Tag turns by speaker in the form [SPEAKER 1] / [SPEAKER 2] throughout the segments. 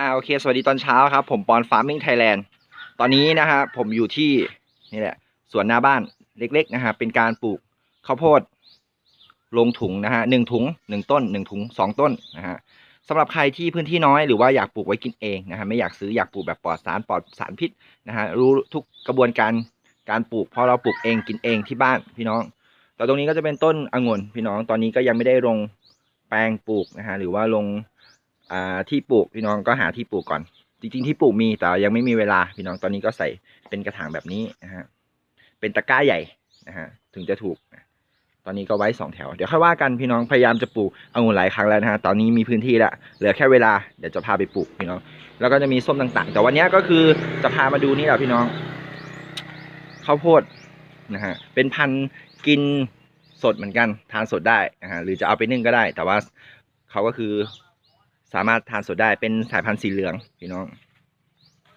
[SPEAKER 1] อ่าโอเค สวัสดีตอนเช้าครับ ผมปอนฟาร์มิงไทยแลนด์ตอนนี้นะฮะผมอยู่ที่นี่แหละสวนหน้าบ้านเล็กๆนะฮะเป็นการปลูกข้าวโพดลงถุงนะฮะหนึ่งถุงหนึ่งต้นหนึ่งถุงสองต้นนะฮะสำหรับใครที่พื้นที่น้อยหรือว่าอยากปลูกไว้กินเองนะฮะไม่อยากซื้ออยากปลูกแบบปลอดสารปลอดสารพิษนะฮะรู้ทุกกระบวนการการปลูกเพราะเราปลูกเองกินเองที่บ้านพี่น้องแต่ตรงนี้ก็จะเป็นต้นองุ่นพี่น้องตอนนี้ก็ยังไม่ได้ลงแปลงปลูกนะฮะหรือว่าลง อ่าที่ปลูกพี่น้องก็หาที่ปลูกก่อน จริง ๆ ที่ปลูกมีแต่ยังไม่มีเวลาพี่น้องตอนนี้ก็ใส่เป็นกระถางแบบนี้นะฮะเป็นตะกร้าใหญ่นะฮะถึงจะถูก ตอนนี้ก็ไว้สองแถว เดี๋ยวค่อยว่ากันพี่น้องพยายามจะปลูกองุ่นหลายครั้งแล้วนะฮะตอนนี้มีพื้นที่ละเหลือแค่เวลาเดี๋ยวจะพาไปปลูกพี่น้อง แล้วก็จะมีส้มต่างๆ แต่วันนี้ก็คือจะพามาดูนี่แหละพี่น้องข้าวโพดนะฮะเป็นพันธุ์กินสดเหมือนกันทานสดได้นะฮะหรือจะเอาไปนึ่งก็ได้ แต่ว่าเขาก็คือ สามารถทานสดได้เป็นสายพันธุ์สีเหลืองพี่น้อง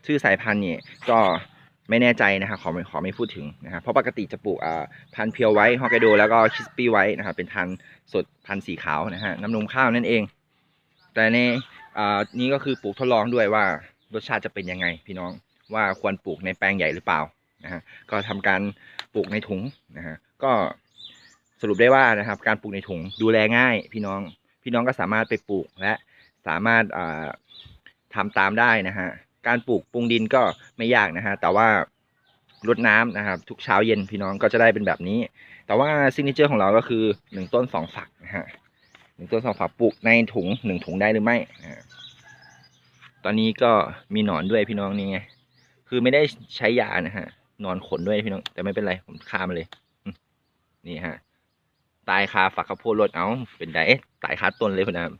[SPEAKER 1] ชื่อสายพันธุ์นี่ก็ไม่แน่ใจนะครับขอไม่ขอไม่พูดถึงนะครับเพราะปกติจะปลูกอ่าพันธุ์เพียวไว้ฮอกไกโดแล้วก็คิสปี้ไว้นะครับเป็นพันธุ์สดพันธุ์สีขาวนะฮะน้ำนมข้าวนั่นเอง แต่ในอ่านี้ก็คือปลูกทดลองด้วยว่ารสชาติจะเป็นยังไง พี่น้องว่าควรปลูกในแปลงใหญ่หรือเปล่านะฮะก็ทำการปลูกในถุงนะฮะก็สรุปได้ว่านะครับการปลูกในถุงดูแลง่าย พี่น้องพี่น้องก็สามารถไปปลูกและ สามารถอ่าทำตามได้นะฮะ การปลูกปรุงดินก็ไม่ยากนะฮะ แต่ว่ารดน้ำนะครับ ทุกเช้าเย็นพี่น้องก็จะได้เป็นแบบนี้ แต่ว่าซิกเนเจอร์ของเราก็คือหนึ่งต้นสองฝักนะฮะหนึ่งต้นสองฝักปลูกในถุงหนึ่งถุงได้หรือไม่ตอนนี้ก็มีหนอนด้วยพี่น้องนี่ไง คือไม่ได้ใช้ยานะฮะ นอนขนด้วยพี่น้อง แต่ไม่เป็นไรผมฆ่ามันเลย นี่ฮะ ตายคาฝักข้าวโพดรดเอาเป็นไดตายคาต้นเลยพี่นะครับ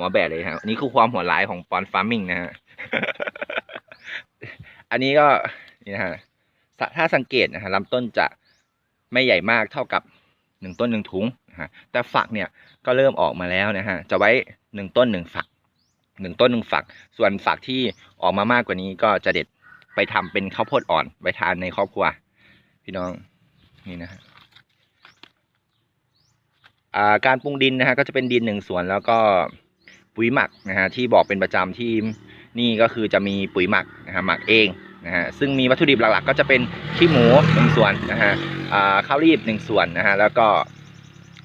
[SPEAKER 1] หัวแบะเลยครับอันนี้คือความหัวร้ายของปอนฟาร์มิงนะฮะอันนี้ก็นี่นะฮะถ้าสังเกตนะฮะลำต้นจะไม่ใหญ่มากเท่ากับหนึ่งต้นหนึ่งถุงนะฮะแต่ฝักเนี่ยก็เริ่มออกมาแล้วนะฮะจะไว้หนึ่งต้นหนึ่งฝักหนึ่งต้นหนึ่งฝัก ส่วนฝักที่ออกมามากกว่านี้ก็จะเด็ดไปทำเป็นข้าวโพดอ่อนไว้ทานในครอบครัว พี่น้องนี่นะฮะการปรุงดินนะฮะก็จะเป็นดินหนึ่งส่วนแล้วก็ ปุ๋ยหมักนะฮะที่บอกเป็นประจำที่นี่ก็คือจะมีปุ๋ยหมักนะฮะหมักเองนะฮะซึ่งมีวัตถุดิบหลักๆ ก็จะเป็นขี้หมูหนึ่งส่วนนะฮะอ่าข้าวรีบหนึ่งส่วนนะฮะแล้วก็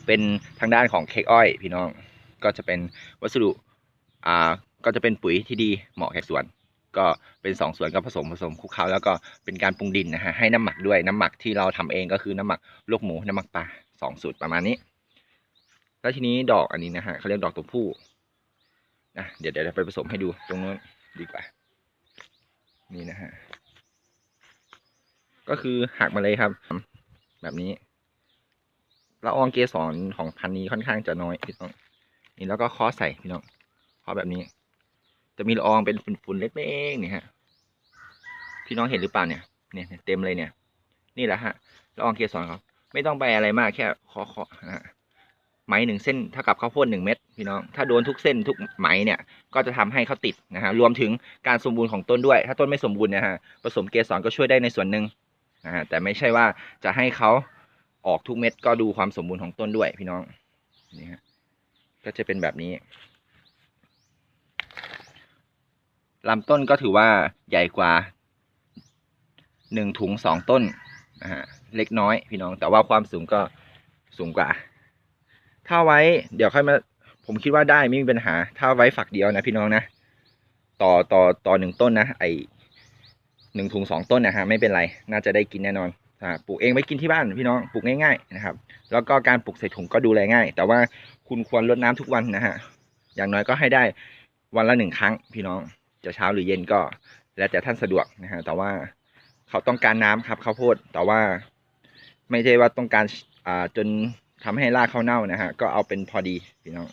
[SPEAKER 1] เป็นทางด้านของเค้กอ้อยพี่น้องก็จะเป็นวัสดุอ่าก็จะเป็นปุ๋ยที่ดีเหมาะแก่สวน ก็เป็นสองส่วนก็ผสมผสมคลุกเคล้าแล้วก็เป็นการปรุงดินนะฮะให้น้ำหมักด้วยน้ำหมักที่เราทำเองก็คือน้ำหมักลูกหมูน้ำหมักปลาสองสูตรประมาณนี้ แล้วทีนี้ดอกอันนี้นะฮะเขาเรียกดอกตัวผู้ นะเดี๋ยวเดี๋ยวไปผสมให้ดูตรงนู้นดีกว่า นี่นะฮะ ก็คือหักมาเลยครับ แบบนี้ละอองเกสรของพันธุ์นี้ค่อนข้างจะน้อยพี่น้อง นี่แล้วก็คอใส่พี่น้องคอแบบนี้ จะมีละอองเป็นฝุ่นๆเล็กๆนี่ฮะ พี่น้องเห็นหรือเปล่าเนี่ย เนี่ยเต็มเลยเนี่ย นี่แหละฮะละอองเกสรครับไม่ต้องไปอะไรมากแค่เคาะเคาะนะฮะ มหนึ่งเส้นเท่ากับข้าวโพดหนึ่งเม็ดพี่น้องถ้าโดนทุกเส้นทุกไหมเนี่ยก็จะทำให้เขาติดนะฮะรวมถึงการสมบูรณ์ของต้นด้วย ถ้าต้นไม่สมบูรณ์นะฮะผสมเกสรก็ช่วยได้ในส่วนหนึ่งนะฮะแต่ไม่ใช่ว่าจะให้เขาออกทุกเม็ดก็ดูความสมบูรณ์ของต้นด้วยพี่น้องนี่ฮะก็จะเป็นแบบนี้ลำต้นก็ถือว่าใหญ่กว่าหนึ่งถุงสองต้นนะฮะเล็กน้อยพี่น้องแต่ว่าความสูงก็สูงกว่า ถ้าไว้เดี๋ยวค่อยมา ผมคิดว่าได้ไม่มีปัญหา ถ้าไว้ฝักเดียวนะพี่น้องนะ ต่อต่อต่อหนึ่งต้นนะ ไอหนึ่งถุงสองต้นนะฮะไม่เป็นไร น่าจะได้กินแน่นอนอ่าปลูกเองไว้กินที่บ้านพี่น้องปลูกง่ายๆนะครับ แล้วก็การปลูกใส่ถุงก็ดูแลง่าย แต่ว่าคุณควรรดน้ำทุกวันนะฮะอย่างน้อยก็ให้ได้วันละหนึ่งครั้ง พี่น้องจะเช้าหรือเย็นก็ แล้วแต่ท่านสะดวกนะฮะแต่ว่าเขาต้องการน้ำครับข้าวโพดแต่ว่า ไม่ใช่ว่าต้องการอ่าจน ทำให้รากเข้าเน่านะฮะก็เอาเป็นพอดีพี่น้อง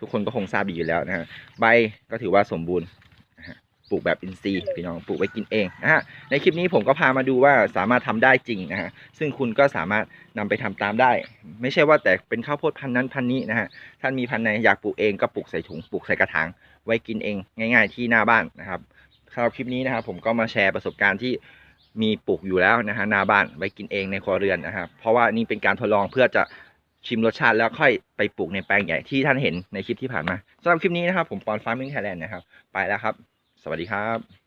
[SPEAKER 1] ทุกคนก็คงทราบดีอยู่แล้วนะฮะใบก็ถือว่าสมบูรณ์นะฮะปลูกแบบอินทรีย์พี่น้องปลูกไว้กินเองนะฮะในคลิปนี้ผมก็พามาดูว่าสามารถทำได้จริงนะฮะซึ่งคุณก็สามารถนำไปทำตามได้ ไม่ใช่ว่าแต่เป็นข้าวโพดพันนั้นพันนี้นะฮะท่านมีพันธุ์ไหนอยากปลูกเองก็ปลูกใส่ถุงปลูกใส่กระถางไว้กินเองง่าย ๆ ที่หน้าบ้านนะครับสำหรับคลิปนี้นะครับผมก็มาแชร์ประสบการณ์ที่ มีปลูกอยู่แล้วนะฮะนาบ้านไว้กินเองในครัวเรือนนะครับ เพราะว่านี่เป็นการทดลองเพื่อจะชิมรสชาติแล้วค่อยไปปลูกในแปลงใหญ่ที่ท่านเห็นในคลิปที่ผ่านมาสำหรับคลิปนี้นะครับ ผมปอนฟาร์มิงไทยแลนด์นะครับ ไปแล้วครับ สวัสดีครับ